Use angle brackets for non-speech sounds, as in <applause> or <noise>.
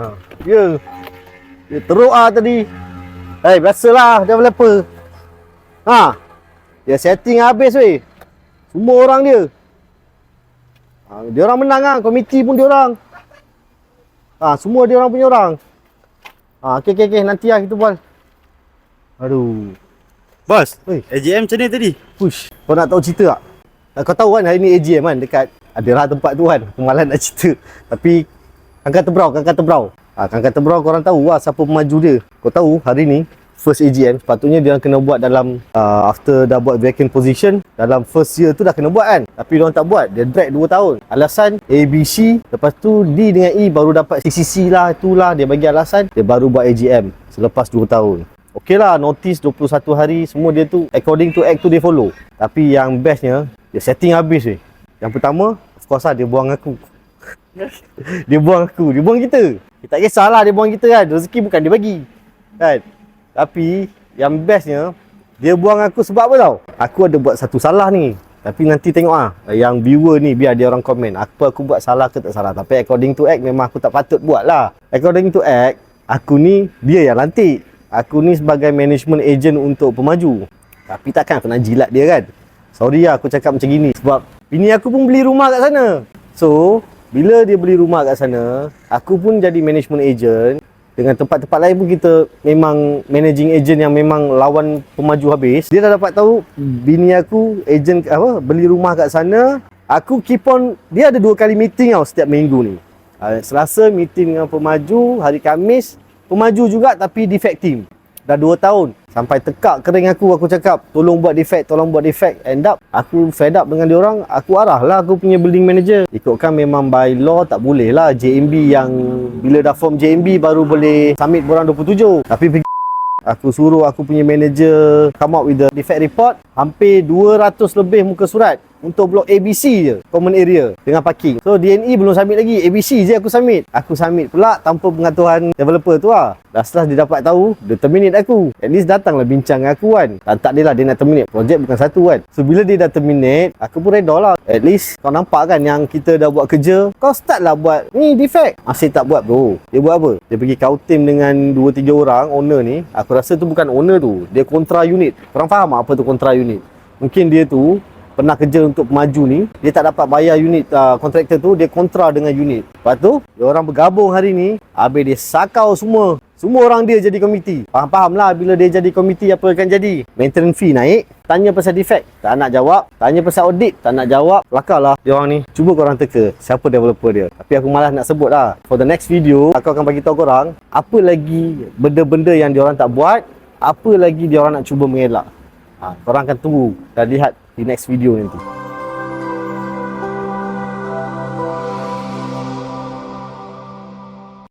Ha. Ya. Dia teruk ah tadi. Eh, biasalah developer. Ha. Dia setting habis weh. Semua orang dia. Ha, dia orang menang ah, komiti pun dia orang. Ha, semua dia orang punya orang. Ha, okey okey okey nanti lah kita buat. Aduh. Bos, Oi. AGM macam ni tadi? Push. Kau nak tahu cerita tak? Ah, Kau tahu kan hari ni AGM kan dekat adalah tempat tu kan. Aku malas nak cerita. Tapi Kangkang Tebrau, Kangkang Tebrau. Ha, Kangkang Tebrau korang tahu lah siapa pemaju dia. Kau tahu hari ni first AGM sepatutnya dia kena buat dalam uh, after dah buat vacant position dalam first year tu dah kena buat kan? Tapi dia tak buat. Dia drag 2 tahun. Alasan ABC lepas tu D dengan E baru dapat CCC lah itulah. Dia bagi alasan dia baru buat AGM selepas 2 tahun. Okey lah notice 21 hari semua dia tu according to act tu dia follow. Tapi yang bestnya dia setting habis weh yang pertama of course lah dia buang aku <laughs> dia buang aku dia buang kita. Kita tak kisahlah dia buang kita kan. Rezeki bukan dia bagi. Kan? Tapi yang bestnya dia buang aku sebab apa tau? Aku ada buat satu salah ni. Tapi nanti tengok ah yang viewer ni biar dia orang komen apa aku buat salah ke tak salah. Tapi according to act memang aku tak patut buat lah. According to act aku ni dia yang lantik. Aku ni sebagai management agent untuk pemaju. Tapi takkan aku nak jilat dia kan? Sorry lah aku cakap macam gini sebab bini aku pun beli rumah kat sana. So bila dia beli rumah kat sana aku pun jadi management agent. Dengan tempat-tempat lain pun kita memang managing agent yang memang lawan pemaju habis. Dia dah dapat tahu bini aku agent apa beli rumah kat sana. Aku keep on dia ada dua kali meeting tau setiap minggu ni. Uh, Selasa meeting dengan pemaju hari Kamis pemaju juga tapi defect team dah 2 tahun. Sampai tekak kering aku aku cakap tolong buat defect tolong buat defect. End up aku fed up dengan dia orang. Aku arah lah aku punya building manager. Ikutkan memang by law tak boleh lah. JMB yang bila dah form JMB baru boleh submit borang 27 tapi pergi Aku suruh aku punya manager come up with the defect report. Hampir 200 lebih muka surat Untuk blok ABC je Common area Dengan parking. So DNE belum submit lagi. ABC je aku submit. Aku submit pula tanpa pengaturan developer tu lah. Dah setelah dia dapat tahu Dia terminate aku. At least datanglah bincang dengan aku kan. Dan tak adalah dia nak terminate. Projek bukan satu kan. So bila dia dah terminate Aku pun reda lah. At least kau nampak kan yang kita dah buat kerja Kau start lah buat Ni defect. Masih tak buat bro. Dia buat apa? Dia pergi kautim dengan 2-3 orang owner ni. Aku rasa tu bukan owner tu. Dia kontra unit. Korang faham tak apa tu kontra unit? Mungkin dia tu pernah kerja untuk pemaju ni dia tak dapat bayar unit uh, kontraktor tu dia kontra dengan unit. Lepas tu dia orang bergabung hari ni habis dia sakau semua. Semua orang dia jadi komiti. Faham-faham lah bila dia jadi komiti apa akan jadi. Maintenance fee naik tanya pasal defect. Tak nak jawab tanya pasal audit. Tak nak jawab kelakar lah dia orang ni. Cuba korang teka siapa developer dia. Tapi aku malas nak sebut lah. For the next video aku akan bagi tahu korang apa lagi benda-benda yang dia orang tak buat apa lagi dia orang nak cuba mengelak. Ha, korang akan tunggu dan lihat di next video nanti